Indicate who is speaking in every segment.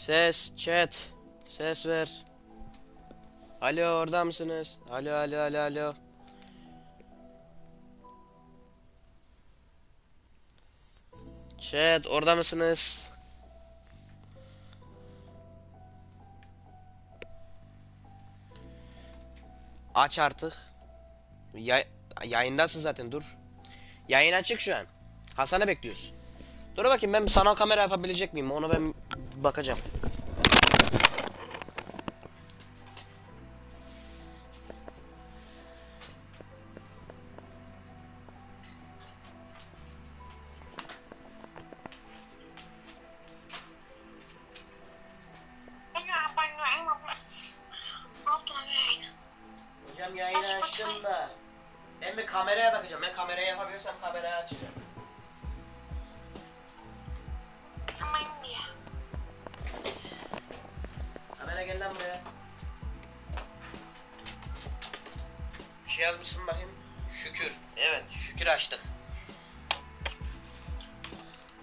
Speaker 1: Ses, chat. Ses ver. Alo orada mısınız? Alo alo alo alo. Chat orada mısınız? Aç artık. Ya yayındasın zaten dur. Yayın açık şu an. Hasan'ı bekliyoruz. Dur bakayım ben sanal kamera yapabilecek miyim? Onu ben bakacağım. Hocam yayını açtım da. Ben bir kameraya bakacağım. Ben kameraya yapabiliyorsam kamerayı açacağım. Kamera gel lan buraya. Bir şey yazmışsın bakayım. Şükür. Evet şükür açtık.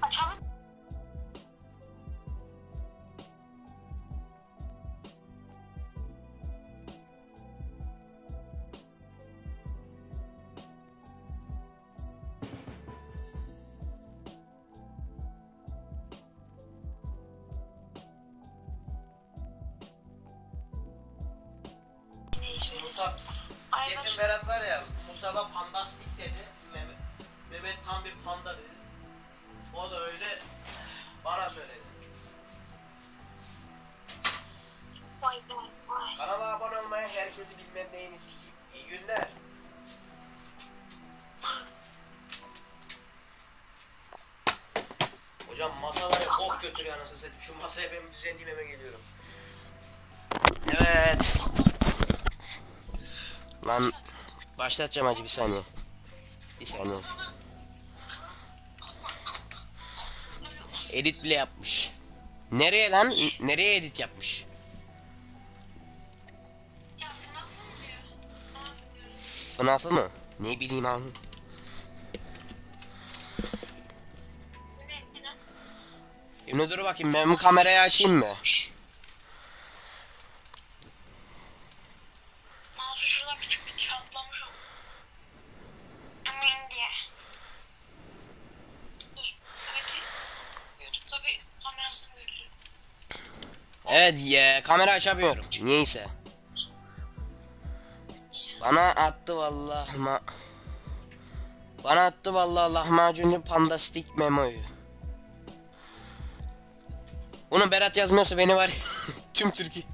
Speaker 2: Açalım.
Speaker 1: Herkesi bilmem neyini sikeyim. İyi günler. Hocam masa var ya bok götürüyor anasını satayım. Şu masaya ben düzenleyeyim hemen geliyorum. Evet. Lan başlatacağım hacı bir saniye. Bir saniye. Edit bile yapmış. Nereye lan? Nereye edit yapmış? FNAF'ı mı? Ne bileyim abi. Şimdi dur bakayım ben bu kamerayı açayım mı?
Speaker 2: Mouse şuradan küçük bir çatlamış oldu. Main dia. Dur. Evet. YouTube'da bir kamerasını görüyorum.
Speaker 1: Evet ya kamera açamıyorum. Niyeyse. Bana attı vallahi ma Bana attı vallahi lahmacuncu pandastik memoyu. Bunu Berat yazmıyorsa beni var tüm Türkiye.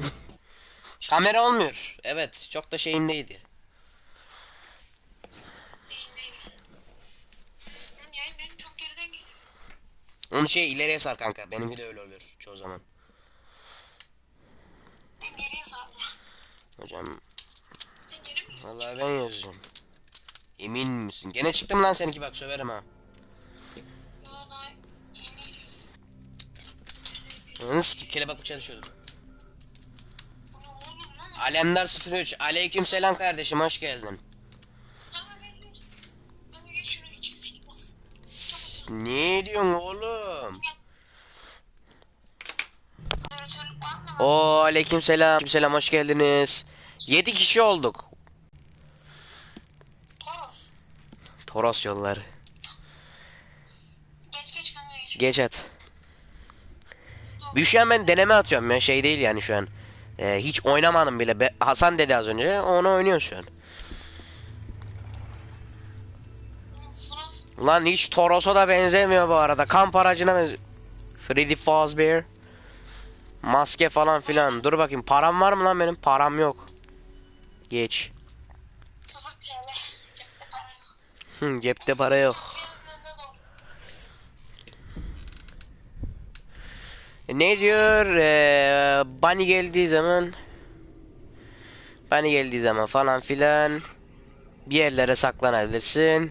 Speaker 1: Kamera olmuyor. Evet, çok da şeyimdeydi. Onu şey ileriye sar kanka. Benimki de öyle oluyor çoğu zaman. Hocam? Vallahi ben yazacağım. Emin misin? Gene çıktım lan seninki bak söverim ha. Nasıl kelebek bıçağı düşüyordu. Alemdar 03. Aleyküm selam kardeşim hoş geldin. Ne diyorsun oğlum? Oo aleyküm selam. Aleyküm selam hoş geldiniz. 7 kişi olduk.
Speaker 2: Toros.
Speaker 1: Toros yolları.
Speaker 2: Geç geç kanka geç.
Speaker 1: Geç at. Bir şu an ben deneme atıyorum ya şey değil yani şu an. Ee, hiç oynamadım bile. Be- Hasan dedi az önce. Onu oynuyor şu an. Lan hiç Toros'a da benzemiyor bu arada. Kamp aracına benziyor. Freddy Fazbear. Maske falan filan. Dur bakayım param var mı lan benim? Param yok. Geç.
Speaker 2: 0 TL. Cepte para yok.
Speaker 1: Hı, cepte para yok. Ne diyor? Ee, Bunny geldiği zaman Bunny geldiği zaman falan filan bir yerlere saklanabilirsin.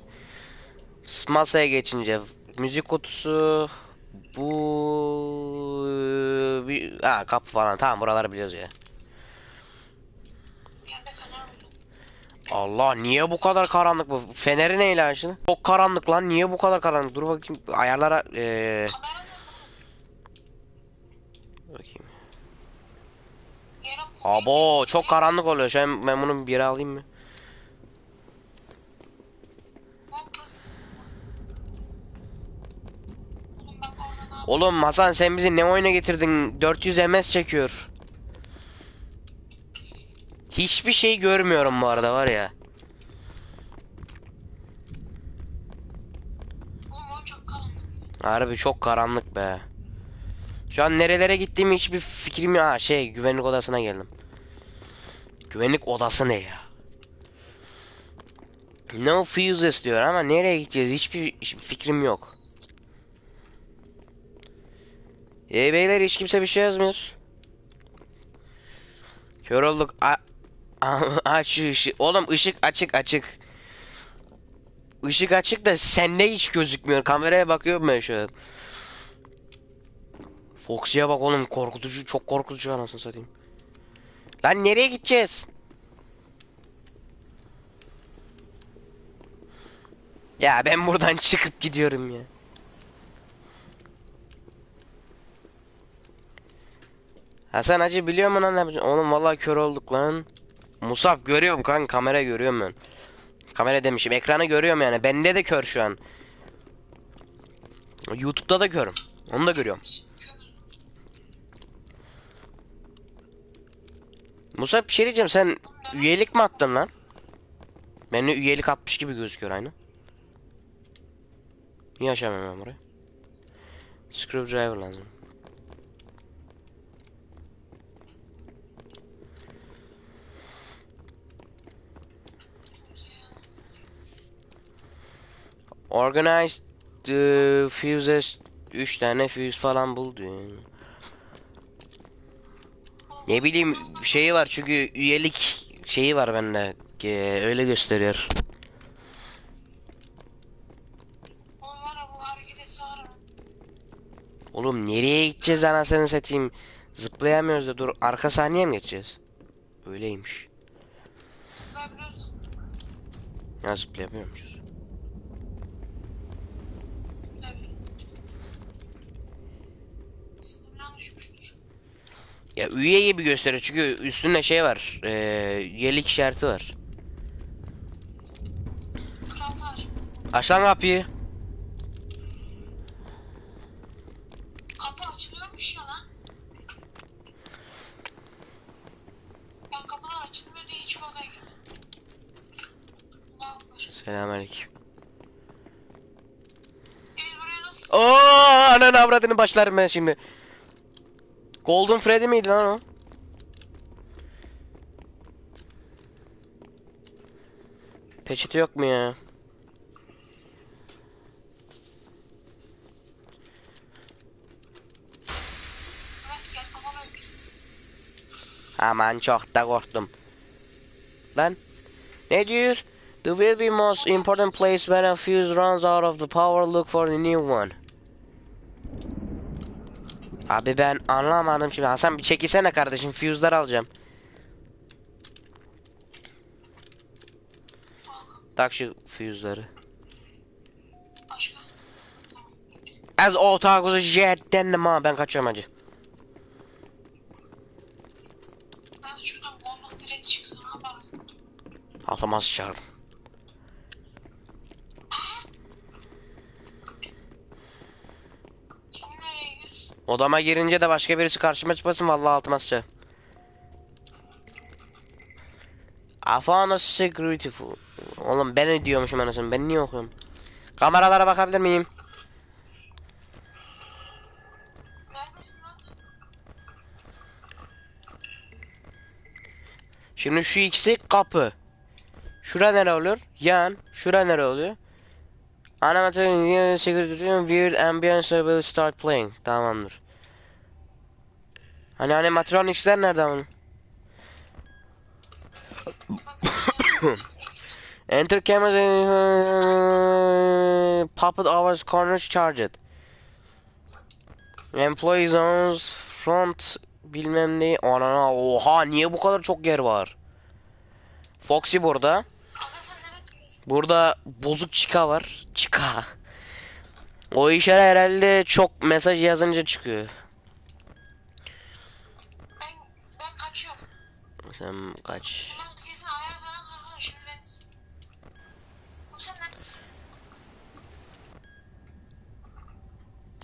Speaker 1: Masaya geçince müzik kutusu bu bir ha kapı falan tamam buraları biliyoruz ya. Allah niye bu kadar karanlık bu? Feneri neyle açtın? Çok karanlık lan. Niye bu kadar karanlık? Dur bakayım ayarlara
Speaker 2: ee... Bakayım.
Speaker 1: Abo çok karanlık oluyor. Şu ben bunun biri alayım mı?
Speaker 2: Oğlum
Speaker 1: Hasan sen bizi ne oyuna getirdin? 400 MS çekiyor. Hiçbir şey görmüyorum bu arada var ya.
Speaker 2: Oğlum çok karanlık.
Speaker 1: Harbi çok karanlık be. Şu an nerelere gittiğimi hiçbir fikrim. Ha şey güvenlik odasına geldim. Güvenlik odası ne ya? No fuses diyor ama nereye gideceğiz hiçbir hiçbir fikrim yok. E beyler hiç kimse bir şey yazmıyor. Kör olduk. A- aç şu ışı- Oğlum ışık açık açık. Işık açık da sende hiç gözükmüyor. Kameraya bakıyorum ben şu an. Foxy'ye bak oğlum korkutucu çok korkutucu anasını satayım. Lan nereye gideceğiz? Ya ben buradan çıkıp gidiyorum ya. Hasan Hacı biliyor musun lan? Oğlum vallahi kör olduk lan. Musab görüyorum kan kamera görüyorum ben. Kamera demişim ekranı görüyorum yani. Bende de kör şu an. YouTube'da da körüm. Onu da görüyorum. Musab bir şey diyeceğim sen üyelik mi attın lan? Benimle üyelik atmış gibi gözüküyor aynı. Niye açamıyorum ben burayı? Screwdriver lazım. Organized the fuses 3 tane fuse falan buldu. Ne bileyim şeyi var çünkü üyelik şeyi var bende. Ee, öyle gösteriyor.
Speaker 2: Oğlum
Speaker 1: nereye gideceğiz anasını satayım? Zıplayamıyoruz da dur arka sahneye mi geçeceğiz? Öyleymiş. Ya zıplayamıyormuşuz. Ya üye gibi gösteriyor çünkü üstünde şey var. Ee, üyelik işareti var. Aç lan kapıyı.
Speaker 2: Kapı açılıyormuş ya lan. Ben kapılar açılmıyor diye hiçbir odaya girmedim.
Speaker 1: Selamünaleyküm.
Speaker 2: Emir buraya nasıl
Speaker 1: Oo ananı avradını başlarım ben şimdi. Golden Freddy miydi lan o? Peçete yok mu ya? Aman çok da korktum. Lan ne diyor? The will be most important place when a fuse runs out of the power look for the new one. Abi ben anlamadım şimdi. Hasan bir çekilsene kardeşim. Fuse'lar alacağım. Tak şu fuse'ları. Az o takuzu jettendim ha. Ben kaçıyorum hacı.
Speaker 2: Ben de şuradan bolluk kredi çıksa ne yaparız?
Speaker 1: Altıma sıçardım.
Speaker 2: Şimdi nereye gidiyoruz?
Speaker 1: Odama girince de başka birisi karşıma çıkmasın vallahi altıma sıçar. I found a security Oğlum ben ne diyormuşum anasını ben niye okuyorum? Kameralara bakabilir miyim? Şimdi şu ikisi kapı. Şura nere oluyor? Yan. Şura nere oluyor? Animated security room weird ambience will start playing. Tamamdır. Hani animatronics'ler nerede ama? Enter cameras uh, puppet hours corners charged. Employee zones front bilmem ne. Anana oha niye bu kadar çok yer var? Foxy burada.
Speaker 2: Aga sen nereye tutuyorsun?
Speaker 1: Burada bozuk çika var. Çika. O işe herhalde çok mesaj yazınca çıkıyor.
Speaker 2: Ben, ben kaçıyorum.
Speaker 1: Sen kaç?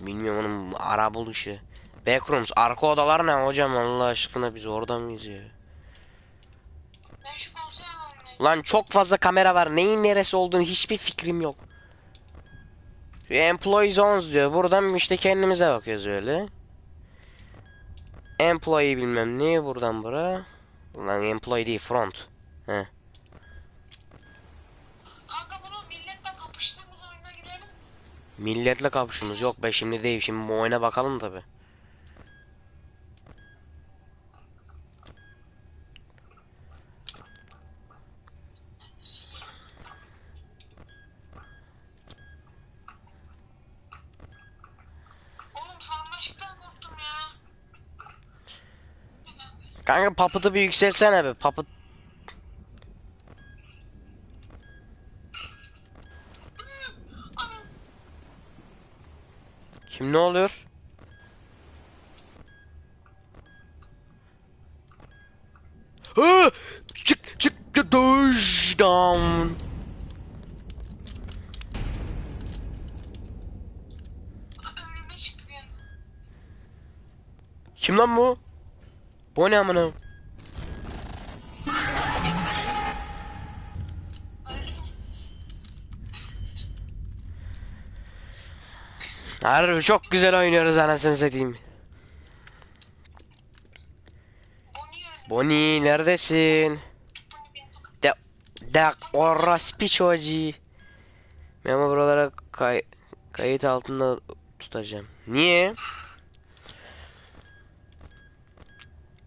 Speaker 1: Bilmiyorum onun ara buluşu. Backrooms arka odalar ne hocam Allah aşkına biz orada mıyız ya?
Speaker 2: Ben şu konsey alanındayım.
Speaker 1: Lan çok fazla kamera var. Neyin neresi olduğunu hiçbir fikrim yok. Employee zones diyor. Buradan işte kendimize bakıyoruz öyle. Employee bilmem ne buradan bura. Lan employee değil front. He.
Speaker 2: Kanka bunu milletle kapıştığımız oyuna girelim.
Speaker 1: Milletle kapışımız yok be şimdi değil. Şimdi bu oyuna bakalım tabi.
Speaker 2: Oğlum sarmaşıktan korktum ya.
Speaker 1: Kanka papıtı bir yükseltsene be. Papıt. Şimdi ne oluyor? Hı! Çık çık duş down.
Speaker 2: Önüme çıktı bir anda.
Speaker 1: Kim lan bu? Bu ne amına? Harbi çok güzel oynuyoruz anasını satayım.
Speaker 2: Bonnie
Speaker 1: neredesin? De de orospi çocuğu. Ben buralara kay kayıt altında tutacağım. Niye?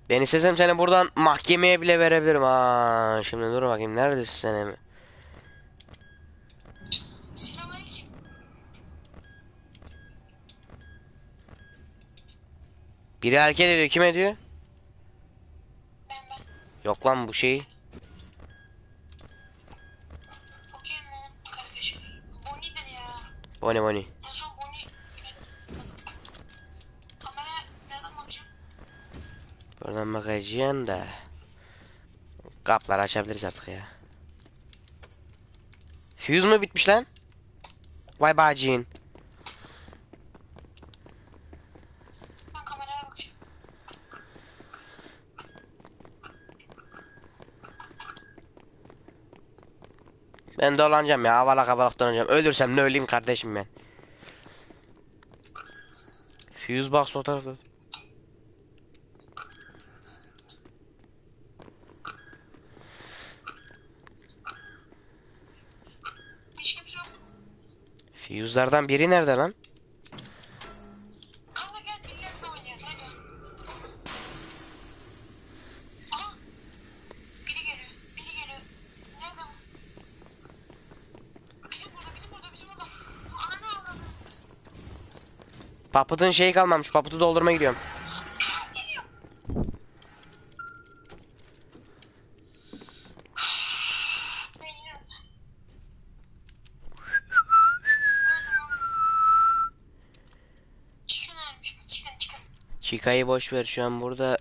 Speaker 1: Ben istesem seni buradan mahkemeye bile verebilirim. Aa, şimdi dur bakayım neredesin sen Emi? Biri hareket ediyor. Kim ediyor?
Speaker 2: Ben ben.
Speaker 1: Yok lan bu şey. Bonnie Bonnie...
Speaker 2: Kameraya nereden bakacağım?
Speaker 1: Buradan bakacaksın da. Kapları açabiliriz artık ya. Fuse mu bitmiş lan? Vay bacın.
Speaker 2: Ben bakacağım.
Speaker 1: Dolanacağım ya. Havala kabalak dolanacağım. Ölürsem ne öleyim kardeşim ben. Fuse box o tarafta.
Speaker 2: Hiç kimse yok.
Speaker 1: Fuse'lardan biri nerede lan?
Speaker 2: Kanka gel birlikte oynayalım hadi. Aha. Biri geliyor. Biri geliyor. Nerede bu? Bizim burada, bizim burada, bizim burada. Ananı avradım.
Speaker 1: Papıtın şeyi kalmamış. Papıtı doldurmaya gidiyorum.
Speaker 2: Chicken.
Speaker 1: Chica'yı boş ver şu an burada.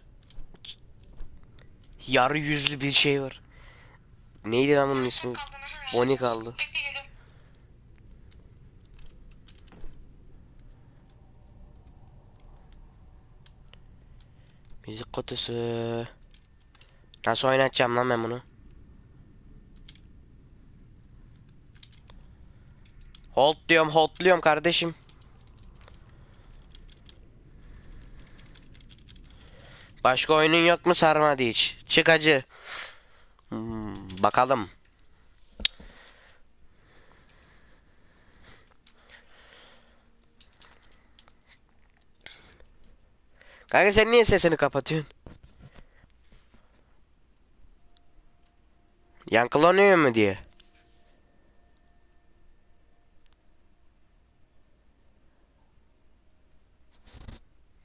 Speaker 1: Yarı yüzlü bir şey var. Neydi lan bunun ismi? Bonnie kaldı. Müzik kutusu. Nasıl oynatacağım lan ben bunu? Hold diyorum, holdluyorum kardeşim. Başka oyunun yok mu sarmadı hiç? Çık acı. Hmm, bakalım. Kanka sen niye sesini kapatıyorsun? Yankılanıyor mu diye.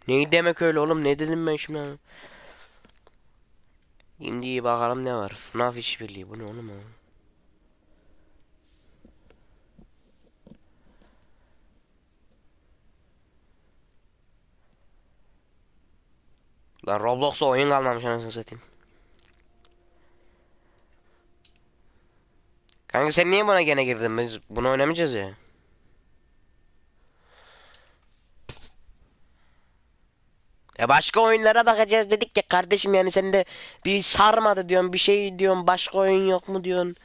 Speaker 1: Ne demek öyle oğlum? Ne dedim ben şimdi? Şimdi bakalım ne var. FNAF işbirliği bu ne oğlum? O? Lan Roblox'ta oyun kalmamış anasını satayım. Kanka sen niye bana gene girdin? Biz bunu oynamayacağız ya. Ya başka oyunlara bakacağız dedik ya kardeşim yani sen de bir sarmadı diyorsun bir şey diyorsun başka oyun yok mu diyorsun.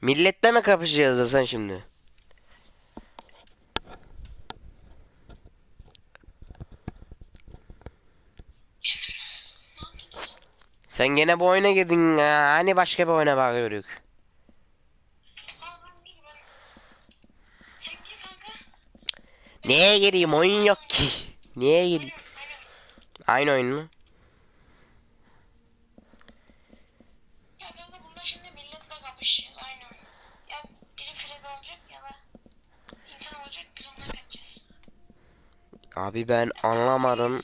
Speaker 1: Milletle mi kapışacağız da sen şimdi? Sen gene bu oyuna girdin. Hani başka bir oyuna bakıyorduk.
Speaker 2: Aa lan dur ben. Sen gir kanka.
Speaker 1: Neye gireyim oyun yok ki.
Speaker 2: Aynen aynen.
Speaker 1: Aynı oyun mu?
Speaker 2: Ya kanka bunda şimdi milletle kapışacağız aynı oyun. Ya biri frag olacak ya da insan olacak biz ondan kaçacağız.
Speaker 1: Abi ben anlamadım.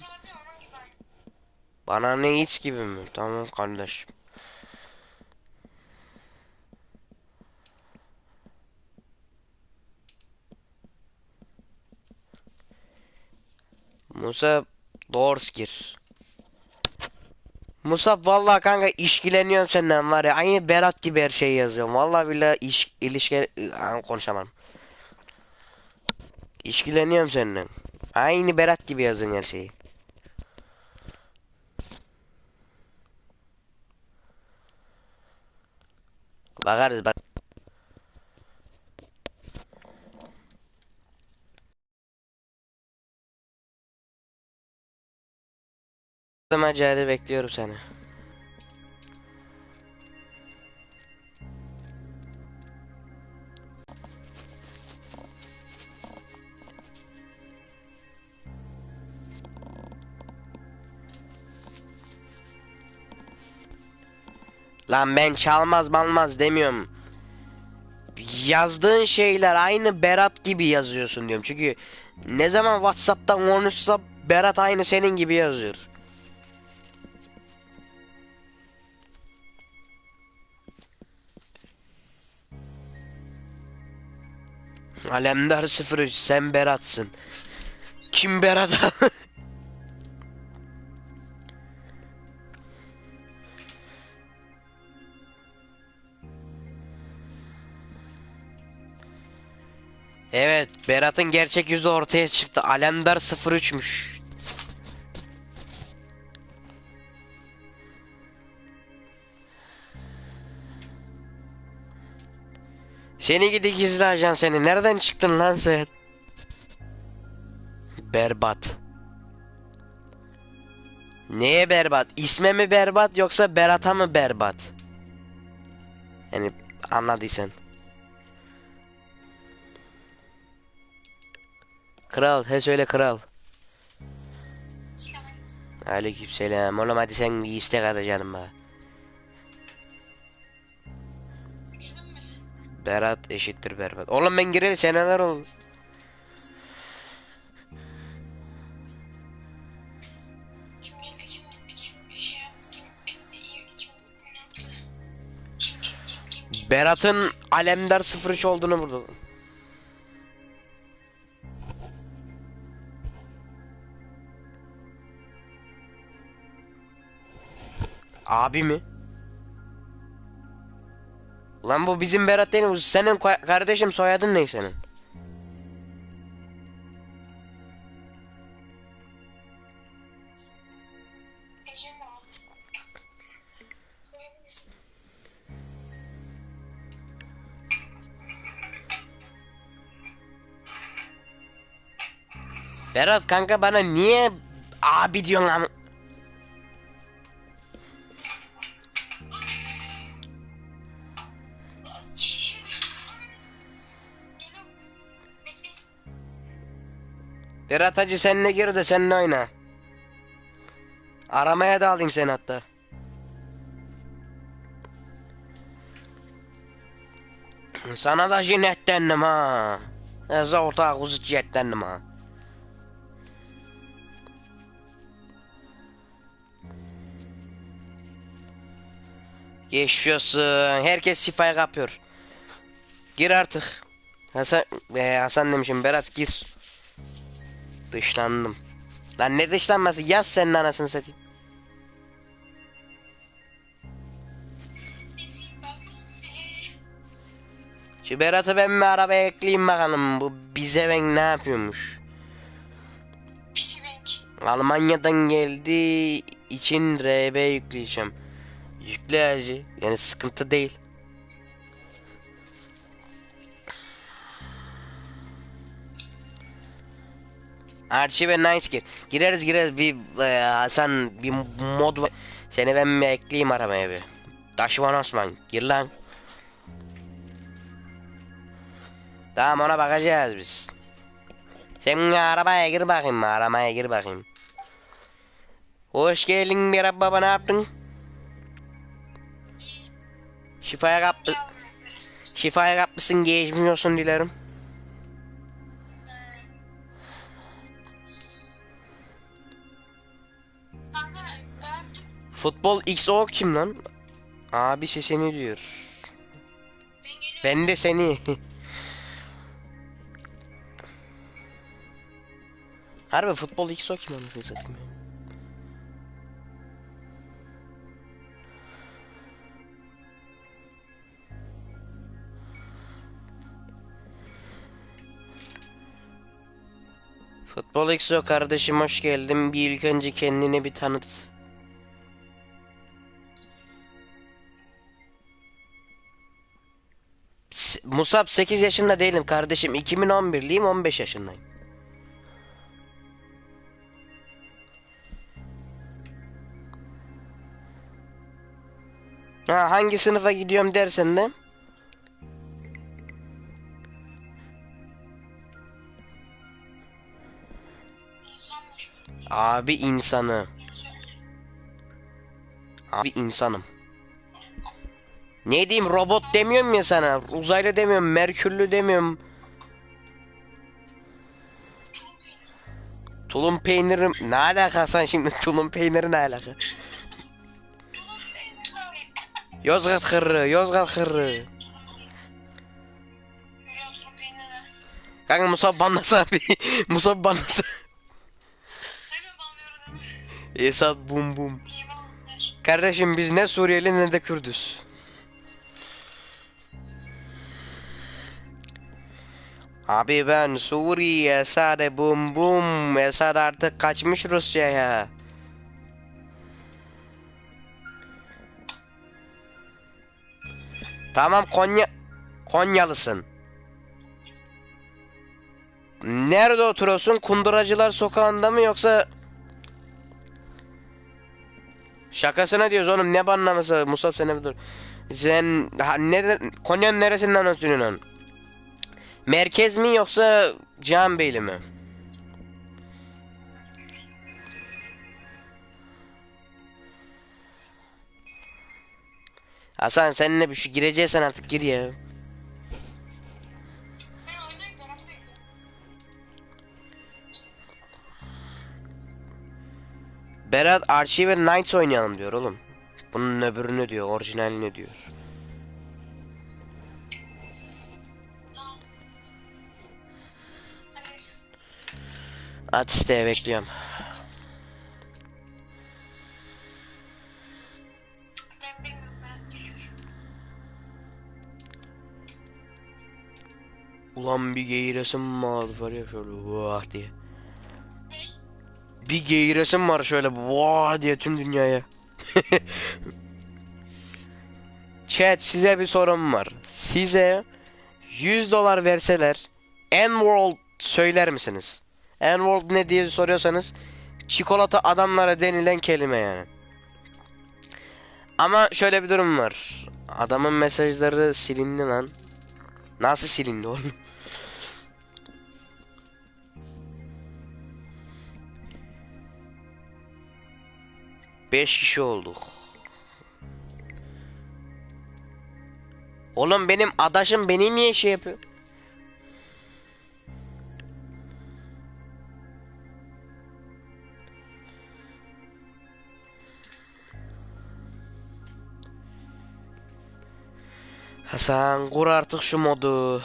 Speaker 1: Bana ne hiç gibi mi? Tamam kardeşim. Musa Dorskir. Musa vallahi kanka işkileniyorum senden var ya aynı Berat gibi her şeyi yazıyorum. Vallahi billahi iş, ilişki konuşamam. İşkileniyorum senden. Aynı Berat gibi yazın her şeyi. Bakarız bak. Acayip bekliyorum seni. Lan ben çalmaz malmaz demiyorum. Yazdığın şeyler aynı Berat gibi yazıyorsun diyorum. Çünkü ne zaman WhatsApp'tan konuşsa Berat aynı senin gibi yazıyor. Alemdar 03 sen Berat'sın. Kim Berat? Evet, Berat'ın gerçek yüzü ortaya çıktı. Alemdar 03'müş. Seni gidi gizli ajan seni. Nereden çıktın lan sen? Berbat. Neye berbat? İsme mi berbat yoksa Berat'a mı berbat? Yani anladıysan. Kral, he söyle kral.
Speaker 2: Selam.
Speaker 1: Aleykümselam. Oğlum hadi sen bir istek atacaksın bana. Berat eşittir berbat. Oğlum ben gireli seneler oldu. Berat'ın Alemdar 03 olduğunu burada. Abi mi? Lan bu bizim Berat değil Senin kardeşim soyadın ne senin? Berat kanka bana niye abi diyorsun? Berat hacı seninle gir de seninle oyna. Aramaya da alayım seni hatta. Sana da jinetlendim ha. Eza ortağı kuzu jetlendim ha. Geçiyorsun. Herkes sifaya kapıyor. Gir artık. Hasan, e, Hasan demişim Berat gir. Dışlandım. Lan ne dışlanması yaz senin anasını satayım. Şu Berat'ı ben bir arabaya ekleyeyim bakalım. Bu bize ben ne yapıyormuş.
Speaker 2: bank.
Speaker 1: Almanya'dan geldi için RB yükleyeceğim. Yükle hacı. Yani sıkıntı değil. Archie ve Nice gir. Gireriz gireriz bir e, Hasan bir mod var. Seni ben bir ekleyeyim aramaya bir. Taşvan Osman gir lan. Tamam ona bakacağız biz. Sen arabaya gir bakayım aramaya gir bakayım. Hoş geldin bir baba ne yaptın? Şifaya kaptı. Şifaya kapmışsın geçmiş olsun dilerim. Futbol XO kim lan? Abisi seni diyor.
Speaker 2: ben
Speaker 1: de seni. Harbi futbol XO kim anasını satayım ya? Futbol XO kardeşim hoş geldin. Bir ilk önce kendini bir tanıt. Musab 8 yaşında değilim kardeşim. 2011'liyim 15 yaşındayım. Ha, hangi sınıfa gidiyorum dersen de abi insanı. Abi insanım. Ne diyeyim robot demiyorum ya sana. Uzaylı demiyorum, merkürlü demiyorum. Tulum peynirim ne alaka sen şimdi tulum peyniri ne alaka? Yozgat kırrı, Yozgat kırrı. Kanka Musa banlasa abi. Musa banlasa.
Speaker 2: Hemen banlıyoruz hemen.
Speaker 1: Esat bum bum. Kardeşim biz ne Suriyeli ne de Kürdüz. Abi ben Suriye, Esad bum bum. Esad artık kaçmış Rusya'ya. Tamam Konya Konyalısın. Nerede oturuyorsun? Kunduracılar sokağında mı yoksa Şakasına diyoruz oğlum ne banlaması Musab sen bir dur. Sen ha, ne Konya'nın neresinden oturuyorsun? Merkez mi yoksa Cihanbeyli mi? Hasan seninle bir şu gireceksen artık gir ya. Berat Archie ve Knights oynayalım diyor oğlum. Bunun öbürünü diyor, orijinalini diyor. At işte bekliyorum. Ulan bir geğiresim vardı var ya şöyle vah diye. Bir geğiresim var şöyle vah diye tüm dünyaya. Chat size bir sorum var. Size 100 dolar verseler N-World söyler misiniz? N-World ne diye soruyorsanız çikolata adamlara denilen kelime yani. Ama şöyle bir durum var. Adamın mesajları silindi lan. Nasıl silindi oğlum? Beş kişi olduk. Oğlum benim adaşım beni niye şey yapıyor? Hasan kur artık şu modu.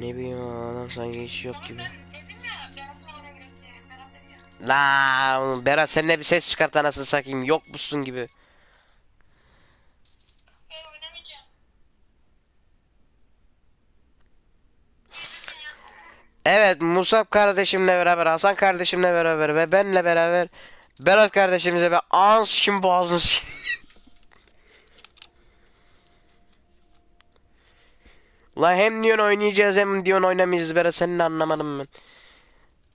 Speaker 1: Ne bileyim adam sanki hiç yok gibi. La Berat sen de bir ses çıkart anasını satayım. Yok musun gibi. Evet Musab kardeşimle beraber Hasan kardeşimle beraber ve benle beraber Berat kardeşimize ve ans kim Ulan hem diyorsun oynayacağız hem diyorsun oynamayacağız Berat senin anlamadım ben.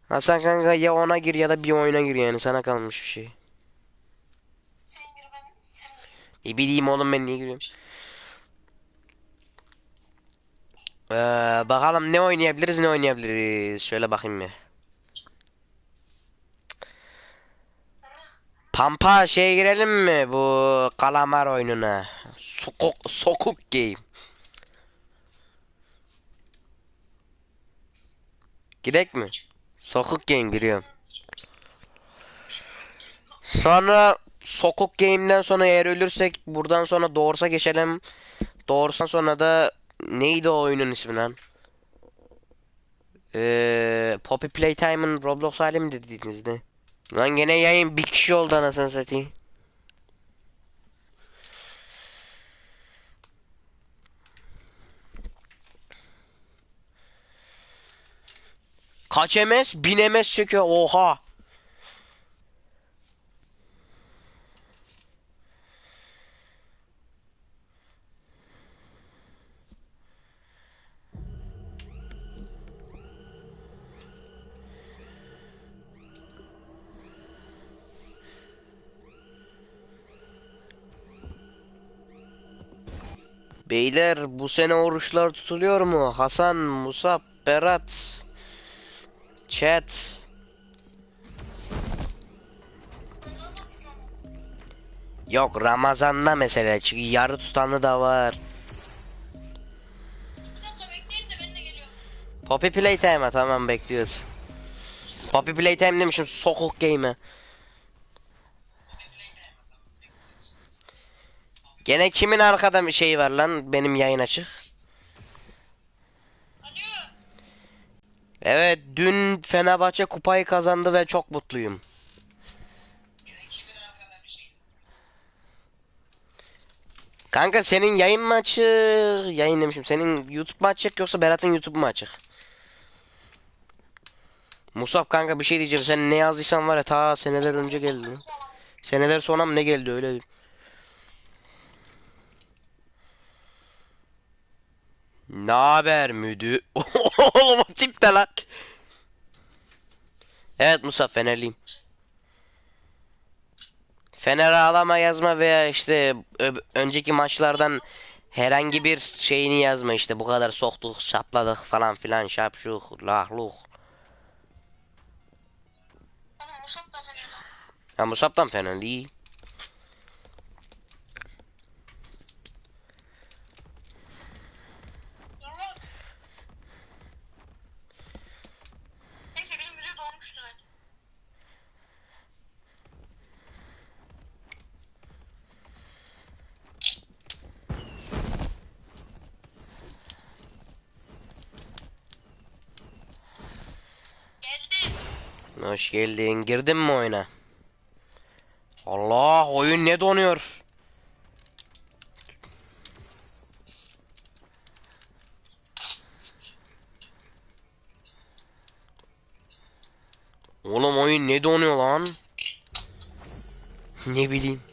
Speaker 1: Hasan kanka ya ona gir ya da bir oyuna gir yani sana kalmış bir şey.
Speaker 2: Sen gir ben sen
Speaker 1: bileyim oğlum ben niye giriyorum. Ee, bakalım ne oynayabiliriz ne oynayabiliriz. Şöyle bakayım bir. Pampa şeye girelim mi bu kalamar oyununa? Sokuk, sokuk game. Gidek mi? Sokuk game giriyorum. Sonra sokuk game'den sonra eğer ölürsek buradan sonra doğursa geçelim. Doğursan sonra da neydi o oyunun ismi lan? Ee, Poppy Playtime'ın Roblox hali mi dediniz ne? Lan gene yayın bir kişi oldu anasını satayım. Kaç MS? 1000 MS çekiyor. Oha. Beyler bu sene oruçlar tutuluyor mu? Hasan, Musab, Berat, Chat. Yok Ramazan'da mesela çünkü yarı tutanı da var. Poppy Playtime'a tamam bekliyoruz. Poppy Playtime demişim sokuk game'e. Gene kimin arkada bir şey var lan benim yayın açık.
Speaker 2: Alo.
Speaker 1: Evet dün Fenerbahçe kupayı kazandı ve çok mutluyum. Kanka senin yayın mı açık? Yayın demişim. Senin YouTube mu açık yoksa Berat'ın YouTube mu açık? Musab kanka bir şey diyeceğim. Sen ne yazdıysan var ya ta seneler önce geldi. Seneler sonra mı ne geldi öyle. Ne haber müdür? Oğlum o tip de lan. Evet Musa Fenerliyim. Fener ağlama yazma veya işte önceki maçlardan herhangi bir şeyini yazma işte bu kadar soktuk sapladık falan filan şapşuk lahluk. Ha Musab'dan Fenerli.
Speaker 2: Yorulak. Neyse benim müdür dolmuştu zaten. Geldim.
Speaker 1: Geldin. Girdin mi oyuna? Allah oyun ne donuyor? Oğlum oyun ne donuyor lan? Ne bileyim.